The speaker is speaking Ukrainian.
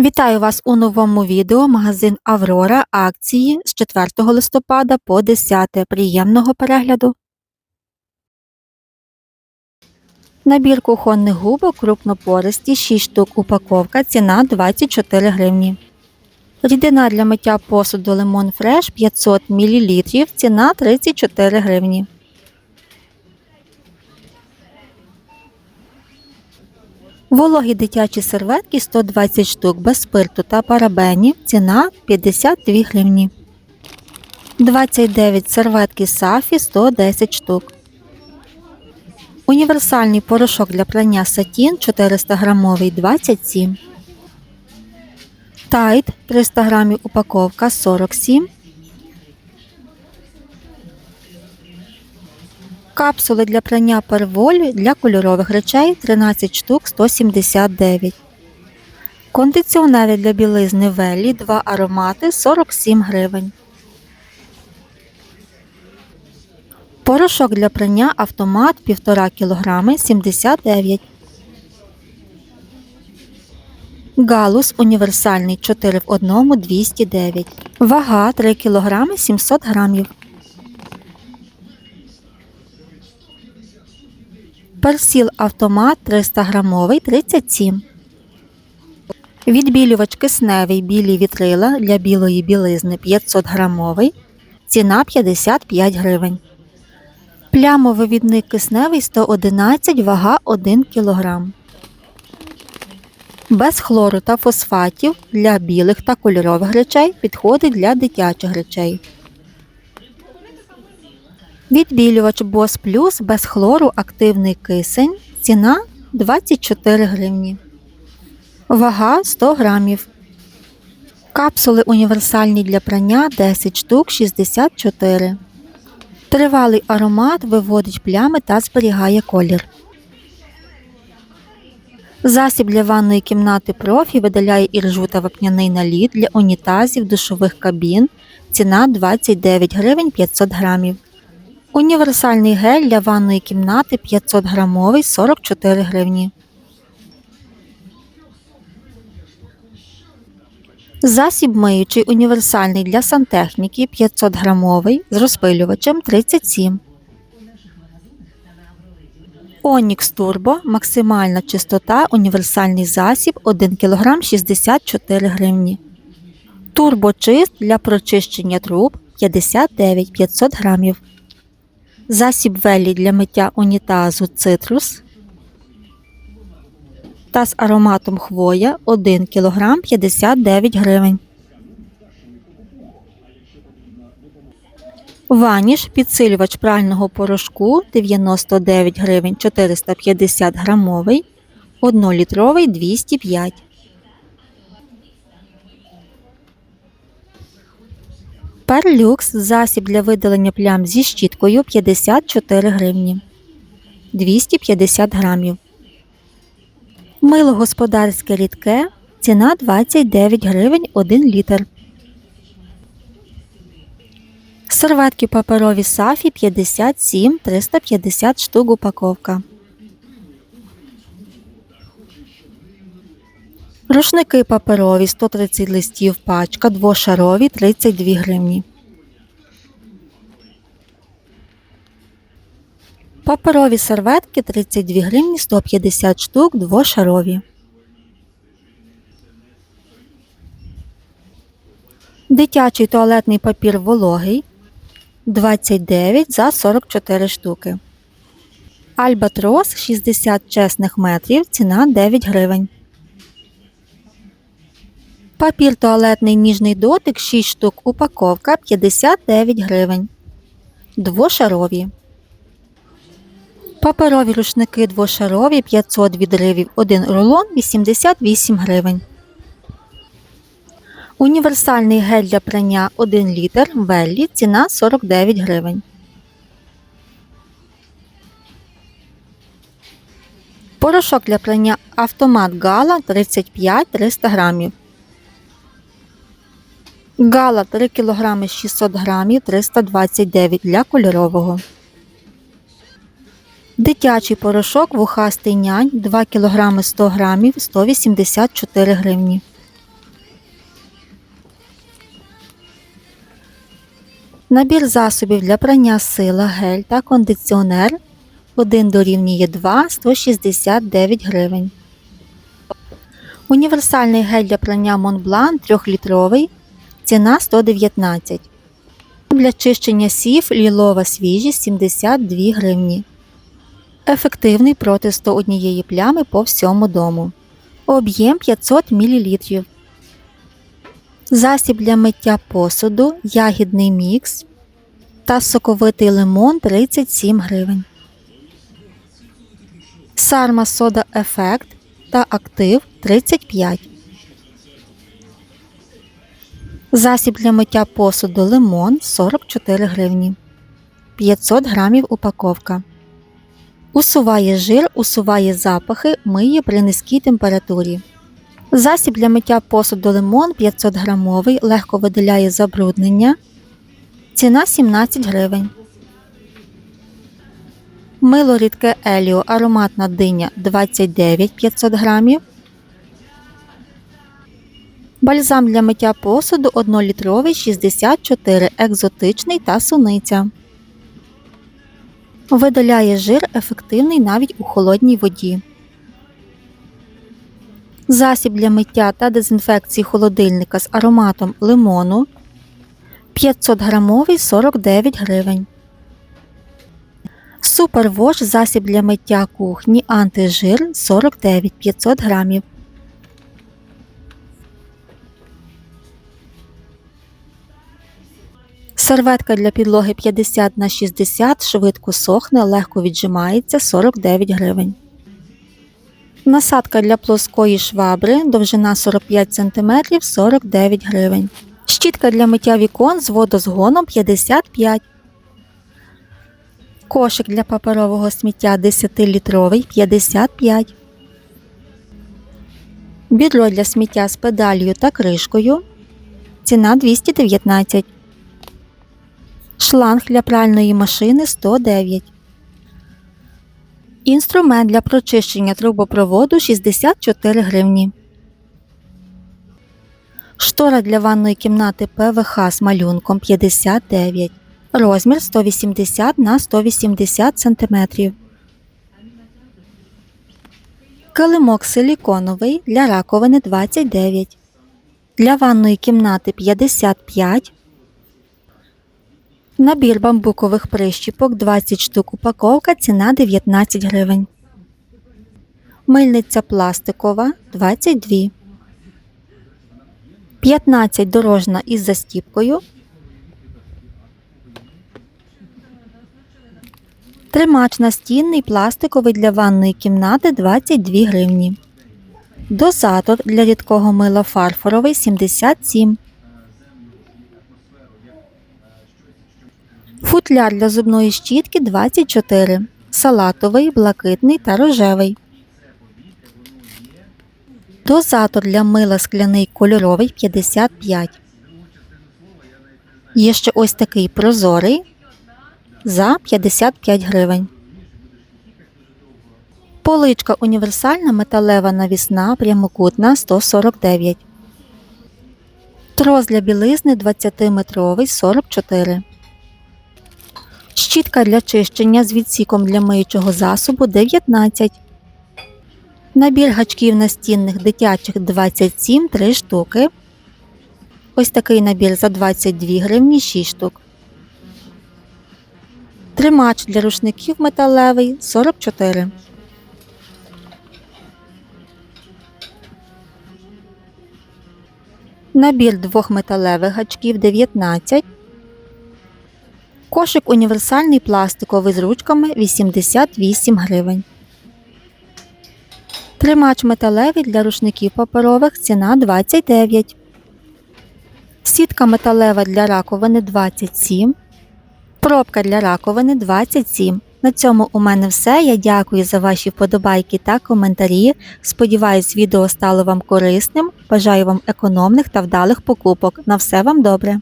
Вітаю вас у новому відео магазин Аврора акції з 4 листопада по 10. Приємного перегляду. Набір кухонних губок крупнопористі 6 штук упаковка, ціна 24 гривні. Рідина для миття посуду Lemon Fresh 500 мл, ціна 34 гривні. Вологі дитячі серветки 120 штук без спирту та парабенів. Ціна 52 гривні. 29 серветки Сафі 110 штук. Універсальний порошок для прання сатін 400 грамовий 27. Тайт 300 грамів упаковка 47. Капсули для прання перволі для кольорових речей 13 штук 179. Кондиціонери для білизни Веллі 2 аромати 47 гривень. Порошок для прання автомат 1,5 кг 79. Галус універсальний 4 в 1 209. Вага 3 кг 700 грамів. Персіл автомат 300 грамовий 37. Відбілювач кисневий білі вітрила для білої білизни 500 грамовий. Ціна 55 гривень. Плямовивідник кисневий 111, вага 1 кг. Без хлору та фосфатів для білих та кольорових речей підходить для дитячих речей. Відбілювач Бос Плюс без хлору активний кисень. Ціна 24 гривні. Вага 100 грамів. Капсули універсальні для прання 10 штук 64. Тривалий аромат виводить плями та зберігає колір. Засіб для ванної кімнати профі видаляє іржу та вапняний наліт для унітазів, душових кабін. Ціна 29 гривень 500 грамів. Універсальний гель для ванної кімнати 500 грамовий 44 гривні. Засіб миючий універсальний для сантехніки 500 грамовий з розпилювачем 37. Онікс Турбо максимальна чистота універсальний засіб 1 кг 64 гривні. Турбочист для прочищення труб 59 500 грамів. Засіб велі для миття унітазу цитрус та з ароматом хвоя 1 кг 59 гривень. Ваніш підсилювач прального порошку 99 гривень 450 грамовий, 1-літровий 205. Перлюкс засіб для видалення плям зі щіткою 54 гривні 250 грамів. Мило господарське рідке. Ціна 29 гривень 1 літр. Серветки паперові сафі 57 350 штук упаковка. Рушники паперові 130 листів пачка, двошарові 32 гривні. Паперові серветки 32 гривні 150 штук, двошарові. Дитячий туалетний папір вологий 29 за 44 штуки. Альбатрос 60 чесних метрів, ціна 9 гривень. Папір туалетний ніжний дотик 6 штук упаковка 59 гривень. Двошарові. Паперові рушники двошарові 500 відривів 1 рулон 88 гривень. Універсальний гель для прання 1 літр Веллі ціна 49 гривень. Порошок для прання автомат Гала 35 300 грамів. Гала 3 кг 600 г 329 для кольорового. Дитячий порошок вухастий нянь 2 кг 100 г 184 гривні. Набір засобів для прання сила, гель та кондиціонер 1 дорівнює 2 169 гривень. Універсальний гель для прання Монблан 3-літровий ціна 119 Для чищення сів лілова свіжість 72 гривні. Ефективний проти 101 плями по всьому дому. Об'єм 500 мл. Засіб для миття посуду, ягідний мікс та соковитий лимон 37 гривень. Сарма сода ефект та актив 35. Засіб для миття посуду лимон 44 гривні. 500 грамів упаковка. Усуває жир, усуває запахи, миє при низькій температурі. Засіб для миття посуду лимон 500 грамовий, легко видаляє забруднення. Ціна 17 гривень. Мило рідке Еліо ароматна диня 29 500 грамів. Бальзам для миття посуду 1-літровий 64 екзотичний та суниця. Видаляє жир ефективний навіть у холодній воді. Засіб для миття та дезінфекції холодильника з ароматом лимону 500 грамовий 49 гривень. Супервош засіб для миття кухні антижир 49 500 грамів. Серветка для підлоги 50 на 60 швидко сохне, легко віджимається 49 гривень. Насадка для плоскої швабри довжина 45 см 49 гривень. Щітка для миття вікон з водозгоном 55 Кошик для паперового сміття 10-літровий 55 Бідро для сміття з педалью та кришкою. Ціна 219 Шланг для пральної машини 109 Інструмент для прочищення трубопроводу 64 гривні. Штора для ванної кімнати ПВХ з малюнком 59. Розмір 180 на 180 см. Килимок силіконовий для раковини 29. Для ванної кімнати 55. Набір бамбукових прищіпок 20 штук упаковка ціна 19 гривень. Мильниця пластикова 22. 15 дорожна із застіпкою. Тримач настінний пластиковий для ванної кімнати 22 гривні. Дозатор для рідкого мила фарфоровий 77 Футляр для зубної щітки 24, салатовий, блакитний та рожевий. Дозатор для мила скляний кольоровий 55. Є ще ось такий прозорий за 55 гривень. Поличка універсальна металева навісна прямокутна 149. Трос для білизни 20-метровий 44. Щітка для чищення з відсіком для миючого засобу 19. Набір гачків настінних дитячих 27 3 штуки. Ось такий набір за 22 гривні 6 штук. Тримач для рушників металевий 44. Набір двох металевих гачків 19. Кошик універсальний пластиковий з ручками 88 гривень. Тримач металевий для рушників паперових ціна 29. Сітка металева для раковини 27. Пробка для раковини 27. На цьому у мене все. Я дякую за ваші вподобайки та коментарі. Сподіваюсь, відео стало вам корисним. Бажаю вам економних та вдалих покупок. На все вам добре!